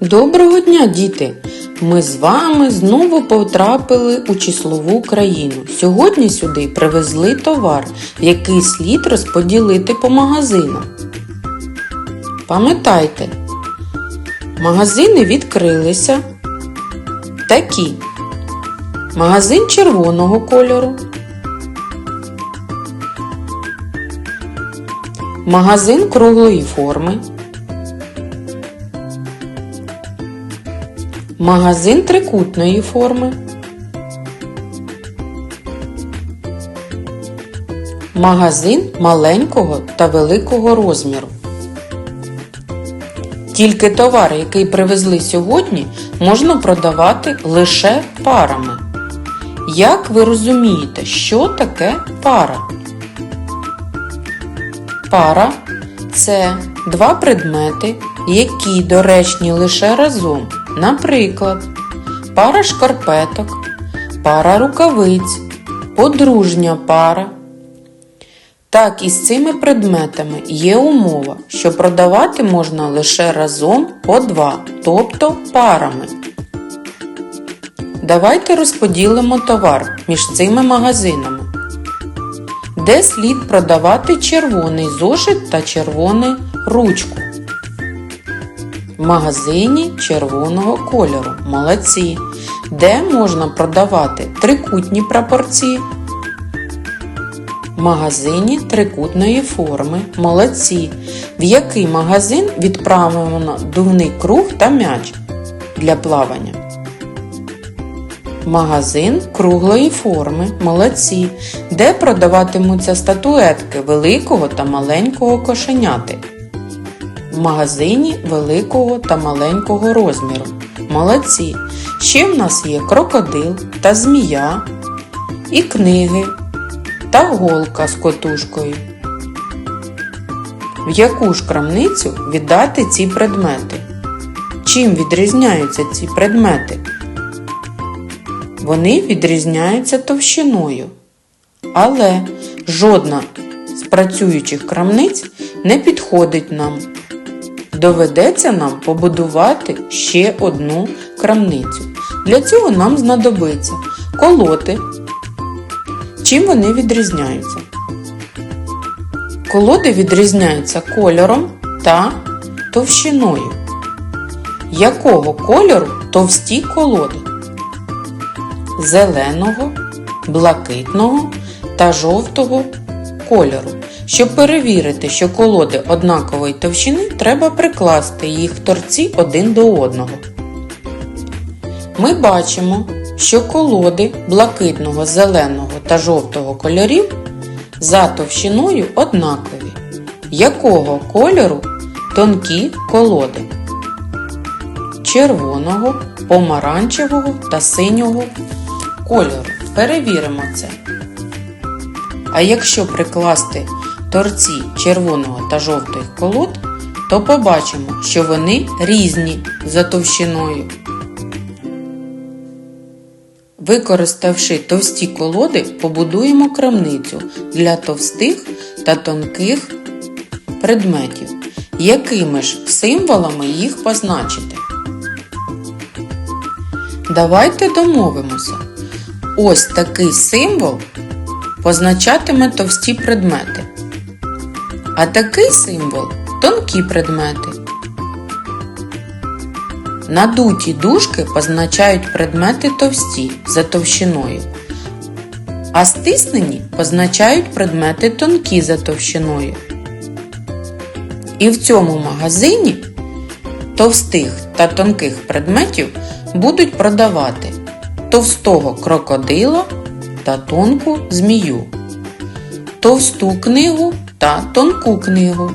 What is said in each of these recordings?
Доброго дня, діти! Ми з вами знову потрапили у числову країну. Сьогодні сюди привезли товар, який слід розподілити по магазинам. Пам'ятайте, магазини відкрилися такі. Магазин червоного кольору. Магазин круглої форми. Магазин трикутної форми. Магазин маленького та великого розміру. Тільки товар, який привезли сьогодні, можна продавати лише парами. Як ви розумієте, що таке пара? Пара це два предмети, які доречні лише разом. Наприклад, пара шкарпеток, пара рукавиць, подружня пара. Так і з цими предметами є умова, що продавати можна лише разом по два, тобто парами. Давайте розподілимо товар між цими магазинами. Де слід продавати червоний зошит та червону ручку? Магазині червоного кольору. Молодці. Де можна продавати трикутні прапорці? Магазині трикутної форми. Молодці. В який магазин відправлено дувний круг та м'яч для плавання? Магазин круглої форми. Молодці. Де продаватимуться статуетки великого та маленького кошеняти? В магазині великого та маленького розміру. Молодці. Ще в нас є крокодил та змія, і книги та голка з котушкою. В яку ж крамницю віддати ці предмети? Чим відрізняються ці предмети? Вони відрізняються товщиною. Але жодна з працюючих крамниць не підходить нам. Доведеться нам побудувати ще одну крамницю. Для цього нам знадобиться колоти. Чим вони відрізняються? Колоди відрізняються кольором та товщиною. Якого кольору товсті колоди? Зеленого, блакитного та жовтого кольору. Щоб перевірити, що колоди однакової товщини, треба прикласти їх в торці один до одного. Ми бачимо, що колоди блакитного, зеленого та жовтого кольорів за товщиною однакові. Якого кольору тонкі колоди? Червоного, помаранчевого та синього кольору. Перевіримо це. А якщо прикласти торці червоного та жовтих колод, то побачимо, що вони різні за товщиною. Використавши товсті колоди, побудуємо крамницю для товстих та тонких предметів. Якими ж символами їх позначити? Давайте домовимося. Ось такий символ позначатиме товсті предмети. А такий символ тонкі предмети. Надуті дужки позначають предмети товсті за товщиною, а стиснені позначають предмети тонкі за товщиною. І в цьому магазині товстих та тонких предметів будуть продавати товстого крокодила та тонку змію, товсту книгу та тонку книгу,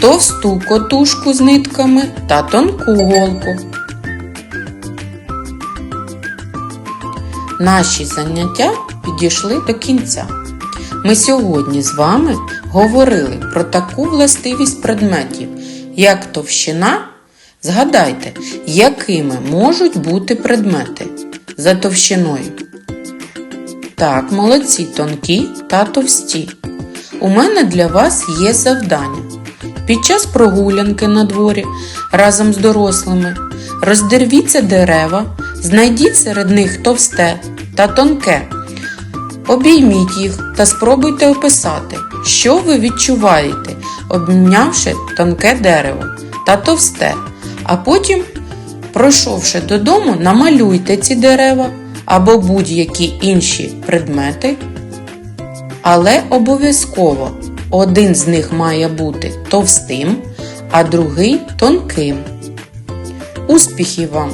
товсту котушку з нитками та тонку голку. Наші заняття підійшли до кінця. Ми сьогодні з вами говорили про таку властивість предметів, як товщина. Згадайте, якими можуть бути предмети за товщиною. Так, молодці, тонкі та товсті. У мене для вас є завдання. Під час прогулянки на дворі разом з дорослими роздервіться дерева, знайдіть серед них товсте та тонке. Обійміть їх та спробуйте описати, що ви відчуваєте, обнявши тонке дерево та товсте, а потім, пройшовши додому, намалюйте ці дерева або будь-які інші предмети, але обов'язково один з них має бути товстим, а другий тонким. Успіхів вам!